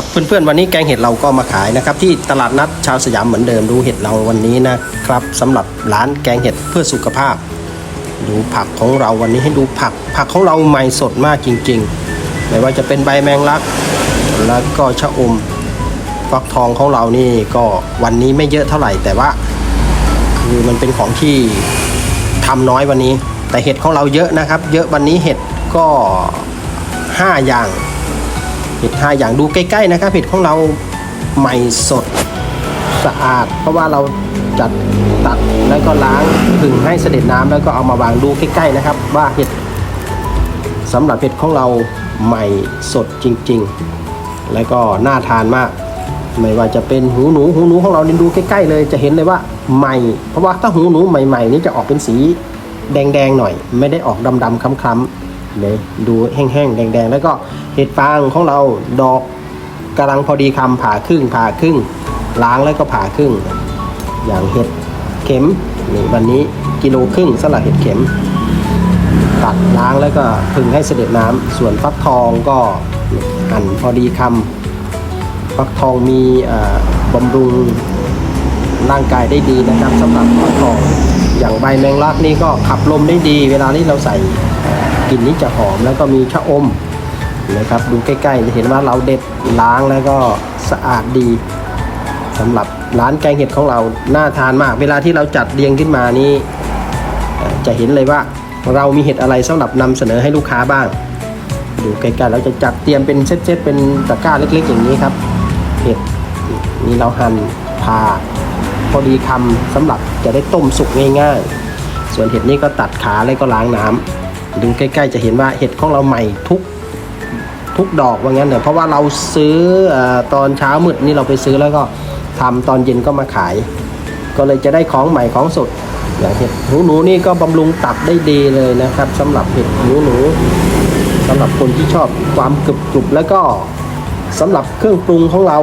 ครับเพื่อนๆวันนี้แกงเห็ดเราก็มาขายนะครับที่ตลาดนัดชาวสยามเหมือนเดิมดูเห็ดเราวันนี้นะครับสำหรับร้านแกงเห็ดเพื่อสุขภาพ ดูผักของเราวันนี้ให้ดูผัก ผักของเราใหม่สดมากจริง ๆ ไม่ว่าจะเป็นใบแมงลัก แล้วก็ชะอมฟักทองของเรานี่ก็วันนี้ไม่เยอะเท่าไหร่แต่ว่า คือมันเป็นของที่ทำน้อยวันนี้ แต่เห็ดของเราเยอะนะครับ เยอะวันนี้เห็ดก็ 5 อย่าง เห็ด5อย่างดูใกล้ๆนะครับเห็ดของเราใหม่สดสะอาด เพราะว่าเราจัดตัดแล้วก็ล้างผึ่งให้เสด็จน้ำแล้วก็เอามาวางดูใกล้ๆนะครับ ว่าเห็ดสำหรับเห็ดของเราใหม่สดจริง ๆ แล้วก็น่าทานมาก ไม่ว่าจะเป็นหูหนูหูหนูของเรานี่ดูใกล้ๆเลย จะเห็นเลยว่าใหม่ เพราะว่าถ้าหูหนูใหม่ ๆ นี่จะออกเป็นสีแดงๆหน่อย ไม่ได้ออกดำๆคล้ำๆ เลยดูแห้งๆ แดงๆ แล้วก็เห็ดฟางของเราดอกกำลังพอดีคำผ่าครึ่งผ่าครึ่ง ล้างแล้วก็ผ่าครึ่ง อย่างเห็ดเข็มนี่วันนี้กิโลครึ่งสำหรับเห็ดเข็ม ตัดล้างแล้วก็พึงให้เสด็จน้ำส่วนฟักทองก็หั่นพอดีคำฟักทองมีบำรุงร่างกายได้ดีนะครับสำหรับฟักทองอย่างใบแมงลักนี่ก็ขับลมได้ดี เวลาที่เราใส่ กลิ่นนี้จะหอมแล้วก็มีชะอมนะครับดูใกล้ๆจะเห็นว่าเราเด็ดล้างแล้วก็สะอาดดีสำหรับร้านแกงเห็ดของเราน่าทานมาก เวลาที่เราจัดเรียงขึ้นมานี่จะเห็นเลยว่าเรามีเห็ดอะไรสำหรับนำเสนอให้ลูกค้าบ้าง ดูใกล้ๆเราจะจัดเตรียมเป็นเซตๆเป็นตะกร้าเล็ก ๆ อย่างนี้ครับเห็ดนี่เราหั่นผ่าพอดีคำสำหรับจะได้ต้มสุกง่าย ๆ ส่วนเห็ดนี่ก็ตัดขาแล้วก็ล้างน้ำ ดูใกล้ๆจะเห็นว่าเห็ดของเราใหม่ทุกทุกดอกว่างั้นเนอะเพราะว่าเราซื้ออตอนเช้ามืดนี่เราไปซื้อแล้วก็ทำตอนเย็นก็มาขาย ก็เลยจะได้ของใหม่ของสดอย่างเห็ดหูหนูนี่ก็บำรุงตับได้ดีเลยนะครับสำหรับเห็ดหูหนูสำหรับคนที่ชอบความกรึบกรุบแล้วก็สำหรับเครื่องปรุงของเรา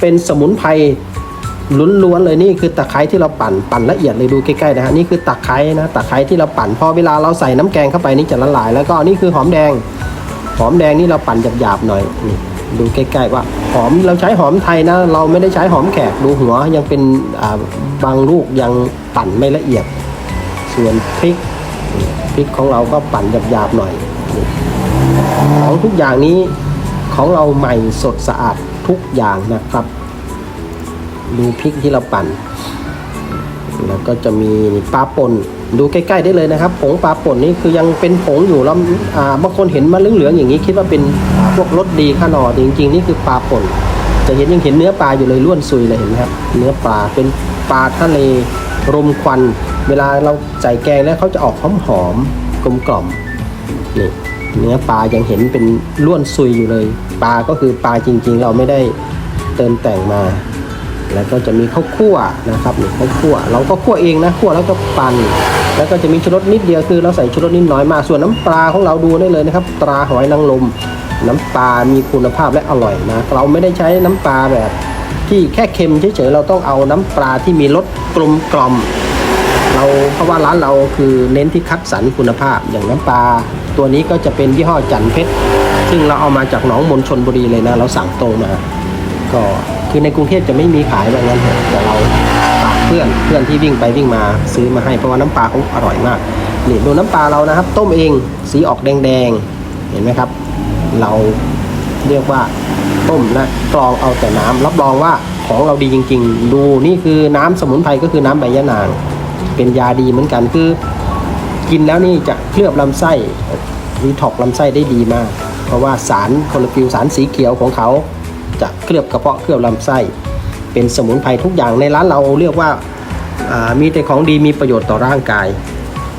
เป็นสมุนไพร ล้วนๆเลยนี่คือตะไคร้ที่เราปั่นปั่นละเอียดเลยดูใกล้ๆนะฮะนี่คือตะไคร้นะตะไคร้ที่เราปั่นพอเวลาเราใส่น้ำแกงเข้าไปนี่จะละลาย แล้วก็นี่คือหอมแดง หอมแดงนี่เราปั่นหยาบๆหน่อยนี่ดูใกล้ๆว่าหอมเราใช้หอมไทยนะ เราไม่ได้ใช้หอมแขกดูหัวยังเป็นอ่าบางลูกยังปั่นไม่ละเอียด ส่วนพริกพริกของเราก็ปั่นหยาบๆหน่อยของทุกอย่างนี้ของเราใหม่สดสะอาดทุกอย่างนะครับ ดูพริกที่เราปั่น แล้วก็จะมีปลาป่นดูใกล้ๆได้เลยนะครับผงปลาป่นนี่คือยังเป็นผงอยู่แล้วบางคนเห็นมันเหลืองๆอย่างนี้คิดว่าเป็นพวกรสดีข้านอจริง ๆ นี่คือปลาป่น จะเห็นยังเห็นเนื้อปลาอยู่เลยล้วนซุยเลยเห็นไหมครับ เนื้อปลาเป็นปลาทะเลรมควัน เวลาเราใส่แกงแล้วเขาจะออกหอมหอมๆกลมกล่อมนี่เนื้อปลายังเห็นเป็นล้วนซุยอยู่เลย ปลาก็คือปลาจริง ๆ เราไม่ได้เติมแต่งมา แล้วก็จะมีข้าวคั่วนะครับนี่ข้าวคั่ว เราก็คั่วเองนะคั่วแล้วก็ปั่นแล้วก็จะมีชูรสนิดเดียวคือ เราใส่ชูรสนิดน้อยมากส่วนน้ำปลาของเราดูได้เลยนะครับ ตราหอยนางรมน้ำปลามีคุณภาพและอร่อยนะเราไม่ได้ใช้น้ำปลาแบบที่แค่เค็มเฉยๆเราต้องเอาน้ำปลาที่มีรสกลมกล่อมเราเพราะว่าร้านเราคือเน้นที่คัดสรรคุณภาพอย่างน้ำปลา ตัวนี้ก็จะเป็นยี่ห้อจันเพชรซึ่งเราเอามาจากหนองมนชนบุรีเลยนะ เราสั่งตรงมาก็ คือในกรุงเทพจะไม่มีขายแบบนั้นเถอแต่เราฝากเพื่อนเพื่อนที่วิ่งไปวิ่งมาซื้อมาให้เพราะว่าน้ำปลาเขาอร่อยมากนี่ดูน้ำปลาเรานะครับ ต้มเองสีออกแดงๆเห็นไหมครับ เราเรียกว่าต้มและกรองเอาแต่น้ำรับรองว่าของเราดีจริง ๆ ดูนี่คือน้ำสมุนไพรก็คือน้ำใบยะนาง เป็นยาดีเหมือนกันคือ กินแล้วนี่จะเคลือบลำไส้รีท็อกลำไส้ได้ดีมาก เพราะว่าสารคลอโรฟิลสารสีเขียวของเขา จะเคลือบกระเพาะเคลือบลำไส้ เป็นสมุนไพรทุกอย่างในร้านเราเรียกว่าามีแต่ของดีมีประโยชน์ต่อร่างกาย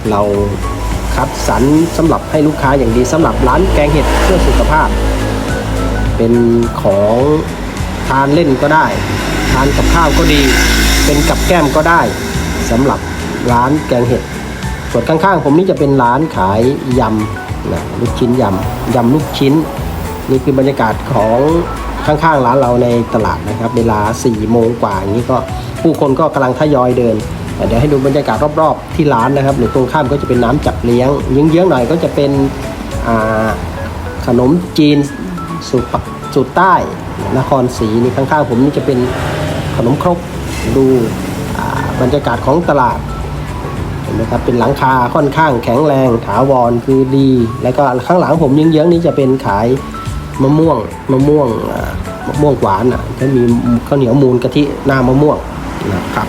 เราคัดสรรสำหรับให้ลูกค้าอย่างดีสำหรับร้านแกงเห็ดเพื่อสุขภาพ เป็นของทานเล่นก็ได้ ทานกับข้าวก็ดี เป็นกับแก้มก็ได้สำหรับร้านแกงเห็ดส่วนข้างๆ ผมนี่จะเป็นร้านขายยำนะลูกชิ้นยำยำลูกชิ้น นี่คือบรรยากาศของ ข้างๆร้านเราในตลาดนะครับ เวลา4ี่โมงกว่าอย่างนี้ก็ผู้คนก็กำลังทยอยเดินเดี๋ยวให้ดูบรรยากาศรอบๆที่ร้านนะครับหรือตรงข้ามก็จะเป็นน้ำจับเลี้ยงเยื้องๆหน่อยก็จะเป็นขนมจีนสูตรสูตรใต้นครศรีนี่ข้างๆผมนี่จะเป็นขนมครกดูบรรยากาศของตลาดเห็นไหมครับเป็นหลังคาค่อนข้างแข็งแรงถาวรคือดี แล้วก็ข้างหลังผมเยื้องๆนี้จะเป็นขาย มะม่วงมะม่วงมะม่วงหวานอะจะมีข้าวเหนียวมูลกะทิหน้ามะม่วงนะครับ